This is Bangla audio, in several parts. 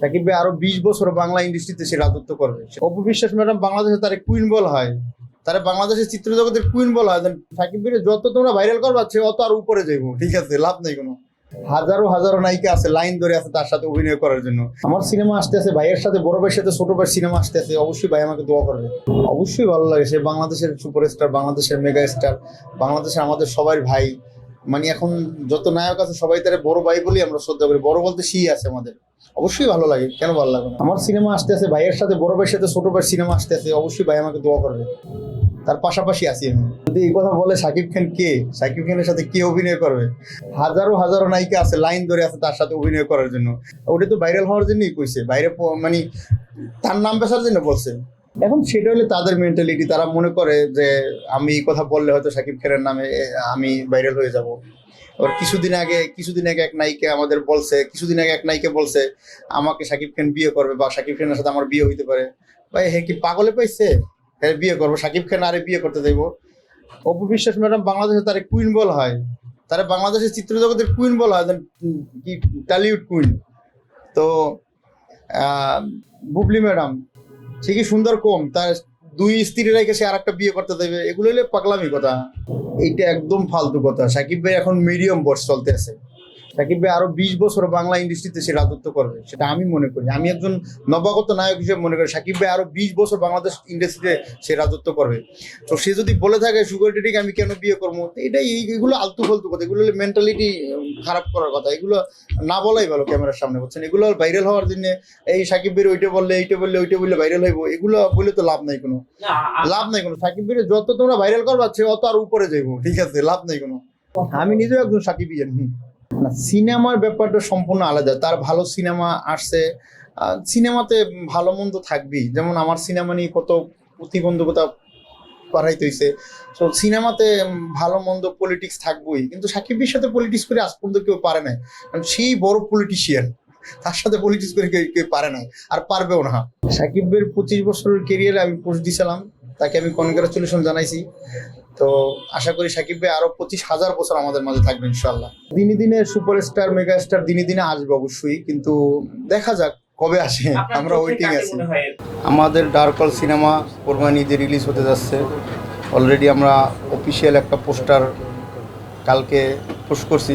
সাকিব আরও বিশ বছর বাংলা ইন্ডাস্ট্রিতে সে রাজত্ব করবে। অপু বিশ্বাস ম্যাডাম বাংলাদেশে তার কুইন বল হয়। তারা বাংলাদেশের চিত্র জগতের কুইন বল হয়। সাকিব যত তোমরা ভাইরাল করবা, সে অত আর উপরে যাইবো। ঠিক আছে, লাভ নেই কোনো। হাজারো হাজারো নায়িকা আছে, লাইন ধরে আছে তার সাথে অভিনয় করার জন্য। আমার সিনেমা আসতে আছে ভাইয়ের সাথে, বড় ভাইয়ের সাথে, ছোট ভাইয়ের সিনেমা আসতে আছে অবশ্যই ভাই আমাকে দোয়া করবে। অবশ্যই ভালো লাগে সে বাংলাদেশের সুপারস্টার বাংলাদেশের মেগা স্টার বাংলাদেশের আমাদের সবার ভাই। মানে এখন যত নায়ক আছে, সবাই তারা বড় ভাই বলি আমরা শ্রদ্ধা করি। বড় বলতে সেই আছে আমাদের। অবশ্যই ভালো লাগে। কেন ভালো লাগে না? আমার সিনেমা আসতে আছে, ভাইয়ের সাথে, বড় ভাইয়ের সাথে, ছোট ভাইয়ের সিনেমা আসতে আছে, অবশ্যই ভাই আমাকে দোয়া করবে। তার পাশাপাশি আছি আমি। যদি এই কথা বলে সাকিব খান কে? সাকিব খানের সাথে কে অভিনয় করবে? হাজারো হাজারো নায়িকা আছে, লাইন ধরে আছে তার সাথে অভিনয় করার জন্য। ওটা তো ভাইরাল হওয়ার জন্যই কইছে। বাইরে মানে তার নাম বেসার জন্য বলছে। এখন সেটা হলে তাদের মেন্টালিটি তারা মনে করে যে আমি এই কথা বললে হয়তো সাকিব খানের নামে আমি ভাইরাল হয়ে যাব। এবার কিছুদিন আগে কিছুদিন আগে এক নায়িকা আমাদের বলছে, কিছুদিন আগে এক নায়িকা বলছে, আমাকে সাকিব খান বিয়ে করবে বা সাকিব খানের সাথে আমার বিয়ে হইতে পারে। ভাই, হে কি পাগলে পাইছে? হ্যাঁ বিয়ে করব, সাকিব খান আরে বিয়ে করতে যাইবো। অপু বিশ্বাস ম্যাডাম বাংলাদেশে তার কুইন বল হয়। তারা বাংলাদেশের চিত্র জগতের কুইন বল হয় কি টালিউড কুইন তো বুবলি ম্যাডাম সে কি সুন্দর কম? তার দুই স্ত্রী রেখে সে আর একটা বিয়ে করতে দেবে? এগুলো হলে পাগলামি কথা। এইটা একদম ফালতু কথা। সাকিব ভাই এখন মিডিয়াম বর্ষ চলতে আছে। সাকিব ভাই আরও বিশ বছর বাংলা ইন্ডাস্ট্রিতে সে রাজত্ব করবে সেটা আমি মনে করি। আমি একজন নবাগত নায়ক হিসেবে মনে করি সাকিব ভাই আরও বিশ বছর বাংলাদেশ ইন্ডাস্ট্রিতে সে রাজত্ব করবে। তো সে যদি বলে থাকে সুগার ডেডিকে আমি কেন বিয়ে করব? তো এটাই এই- এগুলো আলতু ফালতু কথা এগুলো মেন্টালিটি খারাপ করার কথা। এগুলো না বলাই ভালো ক্যামেরার সামনে বলছেন এগুলো ভাইরাল হওয়ার জন্য এই সাকিব ভাইয়ের ওইটা বললে এইটা বললে ওইটা বললে ভাইরাল হইব এগুলো বলে তো লাভ নাই কোনো। লাভ নাই কোনো। সাকিব ভাইয়ের যত তোমরা ভাইরাল করবা সে অত আর উপরে যাইবো ঠিক আছে? লাভ নাই কোনো। আমি নিজেও একজন সাকিব না সিনেমার ব্যাপারটা সম্পূর্ণ আলাদা। তার ভালো সিনেমা আসছে। সিনেমাতে ভালো মন্দ থাকবেই। যেমন আমার সিনেমা নিয়ে কত প্রতিবন্ধকতা বাড়াইতে হয়েছে তো সিনেমাতে ভালো মন্দ পলিটিক্স থাকবেই। কিন্তু সাকিবের সাথে পলিটিক্স করে আজ পর্যন্ত কেউ পারে নাই। কারণ সেই বড় পলিটিশিয়ান তার সাথে পলিটিক্স করে কেউ কেউ পারে নাই। আর পারবেও না। সাকিবের পঁচিশ বছরের কেরিয়ারে আমি পোস্ট দিছিলাম। তাকে আমি কনগ্রাচুলেশন জানাইছি। তো আশা করি সাকিব ভাই আরও পঁচিশ হাজার বছর আমাদের মাঝে থাকবে ইনশাল্লাহ দিনে দিনে সুপারস্টার মেগা স্টার দিনে দিনে আসবে অবশ্যই কিন্তু দেখা যাক কবে আসে আমরা ওয়েটিং আছি। আমাদের ডার্কল সিনেমা কোরবানি ঈদে রিলিজ হতে যাচ্ছে। অলরেডি আমরা অফিসিয়াল একটা পোস্টার কালকে পোস্ট করছি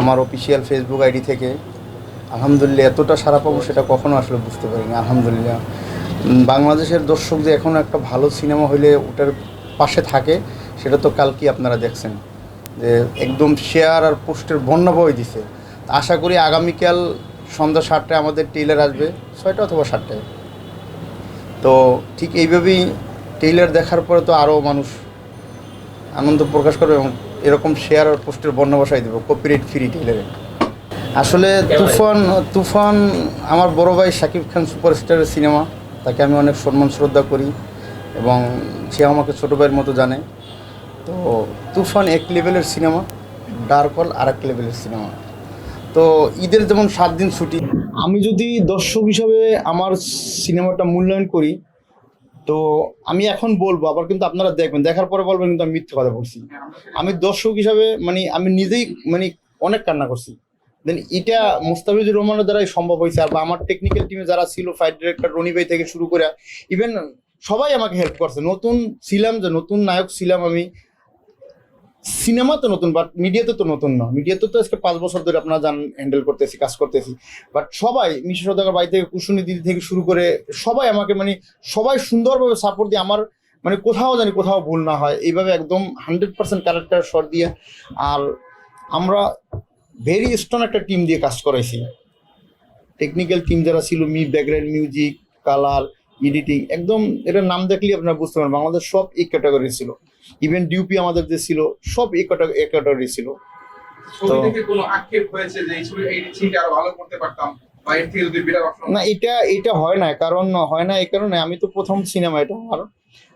আমার অফিসিয়াল ফেসবুক আইডি থেকে। আলহামদুলিল্লাহ এতটা সারা পাবো সেটা কখনো আসলে বুঝতে পারিনি আলহামদুলিল্লাহ। বাংলাদেশের দর্শক যে এখন একটা ভালো সিনেমা হইলে ওটার পাশে থাকে সেটা তো কালকেই আপনারা দেখছেন যে একদম শেয়ার আর পোস্টের বন্যা বই দিছে। আশা করি আগামীকাল সন্ধ্যা সাতটায় আমাদের টেইলার আসবে ছয়টা অথবা সাতটায়। তো ঠিক এইভাবেই টেইলার দেখার পরে তো আরও মানুষ আনন্দ প্রকাশ করবে এবং এরকম শেয়ার আর পোস্টের বর্ণ বসাই দেবো কপিরাইট ফ্রি টেইলারে আসলে তুফান তুফান আমার বড় ভাই শাকিব খান সুপারস্টারের সিনেমা তাকে আমি অনেক সম্মান শ্রদ্ধা করি। এবং সে আমাকে ছোটো ভাইয়ের মতো জানে। তো তুফান এক লেভেলের সিনেমা ডার্ক আর এক লেভেলের সিনেমা তো ঈদের যেমন সাত দিন ছুটি। আমি যদি দর্শক হিসাবে আমার সিনেমাটা মূল্যায়ন করি, তো আমি এখন বলব, আবার কিন্তু আপনারা দেখবেন, দেখার পরে বলবেন কিন্তু আমি মিথ্যে কথা বলছি। আমি দর্শক হিসাবে মানে আমি নিজেই মানে অনেক কান্না করছি। দেন এটা মুস্তাফিজুর রহমানের দ্বারাই সম্ভব হয়েছে, আর বা আমার টেকনিক্যাল টিমে যারা ছিল ফাইট ডিরেক্টর রনি ভাই থেকে শুরু করে ইভেন সবাই আমাকে হেল্প করছে। নতুন ছিলাম যে নতুন নায়ক ছিলাম আমি। সিনেমা তো নতুন বাট মিডিয়াতে তো নতুন না। মিডিয়াতে তো আজকে পাঁচ বছর ধরে আপনারা জান হ্যান্ডেল করতেছি, কাজ করতেছি। বাট সবাই, মিশা সদাগর বাড়ি থেকে কুসুনি দিদি থেকে শুরু করে সবাই আমাকে মানে সবাই সুন্দরভাবে সাপোর্ট দিয়ে আমার মানে কোথাও জানি কোথাও ভুল না হয়। এইভাবে একদম হান্ড্রেড পার্সেন্ট ক্যারেক্টার শট দিয়ে আর আমরা ভেরি স্ট্রং একটা টিম দিয়ে কাজ করাইছি। টেকনিক্যাল টিম যারা ছিল মি ব্যাকগ্রাউন্ড মিউজিক কালার এডিটিং একদম এটার নাম দেখলেই আপনারা বুঝতে পারেন বাংলাদেশ সব এই ক্যাটাগরি ছিল। ইভেন ডিউপি আমাদের যে ছিল সব এই ক্যাটাগরি ছিল। আরও না এটা এটা হয় না কারণ হয় না এই কারণে আমি তো প্রথম সিনেমা এটা আমার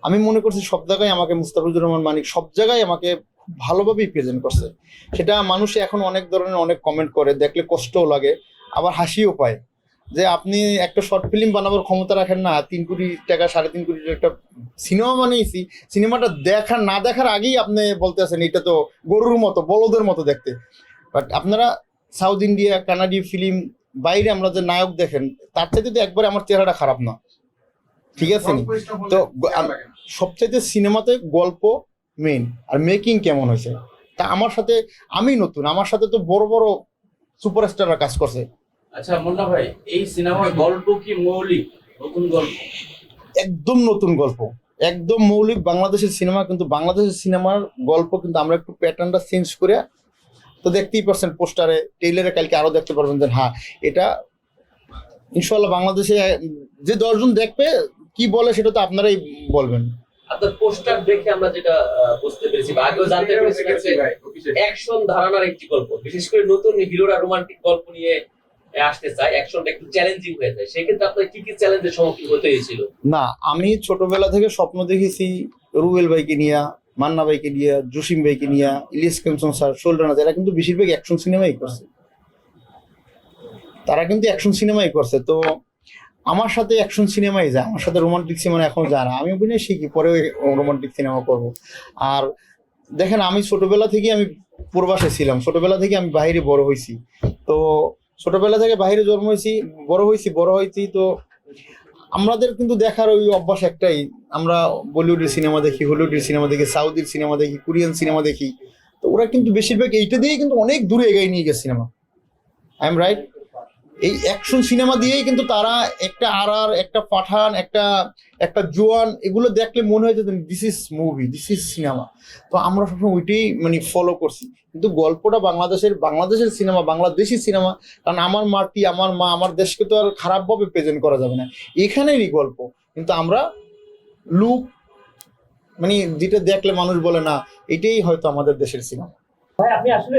আমি মনে করছি সব জায়গায় আমাকে মুস্তাফিজুর রহমান মানিক সব জায়গায় আমাকে ভালোভাবেই প্রেজেন্ট করছে। সেটা মানুষে এখন অনেক ধরনের অনেক কমেন্ট করে দেখলে কষ্টও লাগে আবার হাসিও পায়। যে আপনি একটা শর্ট ফিল্ম বানাবার ক্ষমতা রাখেন না, তিন কোটি টাকা, সাড়ে তিন কোটি টাকা একটা সিনেমা বানিয়েছি সিনেমাটা দেখা, না দেখার আগেই আপনি বলতে আছেন, এটা তো গরুর মতো, বলদের মতো দেখতে। বাট আপনারা সাউথ ইন্ডিয়া কানাডি ফিল্ম বাইরে আমরা যে নায়ক দেখেন, তার চাইতে তো একবারে আমার চেহারাটা খারাপ না। ঠিক আছে তো সবচাইতে সিনেমাতে গল্প মেইন আর মেকিং কেমন হয়েছে? তা আমার সাথে, আমি নতুন, আমার সাথে তো বড় বড় সুপারস্টাররা কাজ করছে। আচ্ছা মুন্না ভাই এই সিনেমার গল্প কি মৌলিক নতুন গল্প? একদম নতুন গল্প। একদম মৌলিক বাংলাদেশের সিনেমা কিন্তু বাংলাদেশের সিনেমার গল্প কিন্তু আমরা একটু প্যাটার্নটা চেঞ্জ করে তো দেখতেই পারছেন পোস্টারে টেইলারে কালকে আরও দেখতে পারবেন যে হ্যাঁ এটা ইনশাল্লাহ বাংলাদেশে যে দশজন দেখবে কি বলে সেটা তো আপনারাই বলবেন। আপনার পোস্টার দেখে আমরা যেটা বুঝতে পেরেছি বা আগেও জানতে পেরেছি। অ্যাকশন ধারণার একটি গল্প বিশেষ করে নতুন হিরোরা রোমান্টিক গল্প নিয়ে আসতে চায় অ্যাকশনটা একটু চ্যালেঞ্জিং হয়ে যায়। সেক্ষেত্রে আপনার কি কি চ্যালেঞ্জের সম্মুখীন হতে হয়েছিল? না, আমি ছোটবেলা থেকে স্বপ্ন দেখেছি রুবেল ভাইকে নিয়ে, মান্না ভাইকে নিয়ে, জসিম ভাইকে নিয়ে, ইলিয়াস কাঞ্চন স্যার, শোল্ডার এরা কিন্তু বেশিরভাগ অ্যাকশন সিনেমাই করছে। তারা কিন্তু অ্যাকশন সিনেমাই করছে, তো আমার সাথে অ্যাকশন সিনেমাই যায়, আমার সাথে রোমান্টিক সিনেমা এখন যায় না। আমি অভিনয় শিখি, পরে রোমান্টিক সিনেমা করব। আর দেখেন, আমি ছোটবেলা থেকে আমি প্রবাসে ছিলাম, ছোটবেলা থেকে আমি বাইরে বড় হয়েছি, তো ছোটবেলা থেকে বাহিরে জন্ম হয়েছি, বড় হয়েছি বড় হয়েছি, তো আমাদের কিন্তু দেখার ওই অভ্যাস একটাই। আমরা বলিউডের সিনেমা দেখি, হলিউডের সিনেমা দেখি, সাউথের সিনেমা দেখি, কোরিয়ান সিনেমা দেখি। তো ওরা কিন্তু বেশিরভাগ এইটা দিয়েই কিন্তু অনেক দূরে এগিয়ে নিয়ে গেছে সিনেমা। আই এম রাইট এই অ্যাকশন সিনেমা দিয়েই কিন্তু তারা একটা আর আর একটা পাঠান, একটা একটা জোয়ান, এগুলো দেখলে মনে হয় যে this is movie this is cinema তো আমরা সবসময় ওইটাই মানে ফলো করছি। কিন্তু গল্পটা বাংলাদেশের বাংলাদেশের সিনেমা বাংলাদেশি সিনেমা কারণ আমার মাটি আমার মা, আমার দেশকে তো আর খারাপভাবে প্রেজেন্ট করা যাবে না। এখানেরই গল্প। কিন্তু আমরা লুক মানে যেটা দেখলে মানুষ বলে, না, এটাই হয়তো আমাদের দেশের সিনেমা ভাই, আপনি আসলে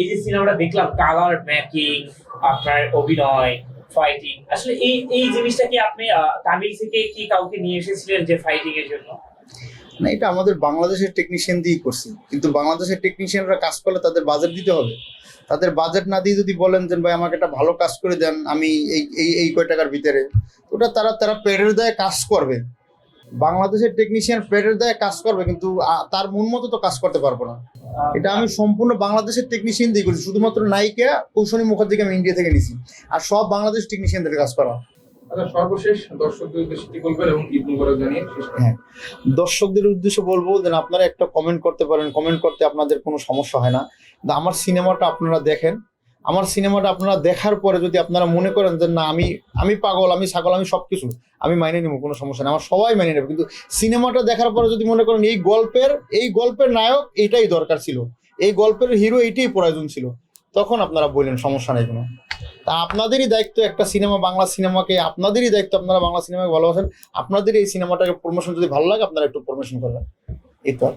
এই যে সিনেমাটা দেখলাম কালার আপনার অভিনয় ফাইটিং আসলে এই এই জিনিসটা কি আপনি তামিল থেকে কি কাউকে নিয়ে এসেছিলেন যে ফাইটিং এর জন্য? না, এটা আমাদের বাংলাদেশের টেকনিশিয়ান দিয়েই করছি। কিন্তু বাংলাদেশের টেকনিশিয়ানরা কাজ করলে তাদের বাজেট দিতে হবে। তাদের বাজেট না দিয়ে যদি বলেন যে, ভাই, আমাকে একটা ভালো কাজ করে দেন, আমি এই এই এই কয় টাকার ভিতরে। ওটা তারা তারা পেটের দেয় কাজ করবে। বাংলাদেশের টেকনিশিয়ান পেটের দেয় কাজ করবে, কিন্তু তার মন মতো তো কাজ করতে পারব না। এটা আমি সম্পূর্ণ বাংলাদেশের টেকনিশিয়ান দিয়ে করছি। শুধুমাত্র নায়িকা কৌশলী মুখার্জিকে আমি ইন্ডিয়া থেকে নিছি আর সব বাংলাদেশ টেকনিশিয়ানদের কাজ করা। আচ্ছা সর্বশেষ দর্শকদের উদ্দেশ্যে কি বলবেন এবং ঈদ মুবারক জানিয়ে হ্যাঁ দর্শকদের উদ্দেশ্যে বলব যে আপনারা একটা কমেন্ট করতে পারেন। কমেন্ট করতে আপনাদের কোনো সমস্যা হয় না। আমার সিনেমাটা আপনারা দেখেন। আমার সিনেমাটা আপনারা দেখার পরে যদি আপনারা মনে করেন যে না, আমি আমি পাগল, আমি ছাগল, আমি সব কিছু আমি মাইনে নেব, কোনো সমস্যা নেই। আমার সবাই মাইনে নেবে। কিন্তু সিনেমাটা দেখার পরে যদি মনে করেন এই গল্পের এই গল্পের নায়ক এটাই দরকার ছিল। এই গল্পের হিরো এইটাই প্রয়োজন ছিল। তখন আপনারা বললেন, সমস্যা নেই কোনো। তা আপনাদেরই দায়িত্ব একটা সিনেমা, বাংলা সিনেমাকে, আপনাদেরই দায়িত্ব আপনারা বাংলা সিনেমাকে ভালোবাসেন। আপনাদের এই সিনেমাটাকে প্রমোশন যদি ভালো লাগে, আপনারা একটু প্রমোশন করবেন। এই তো।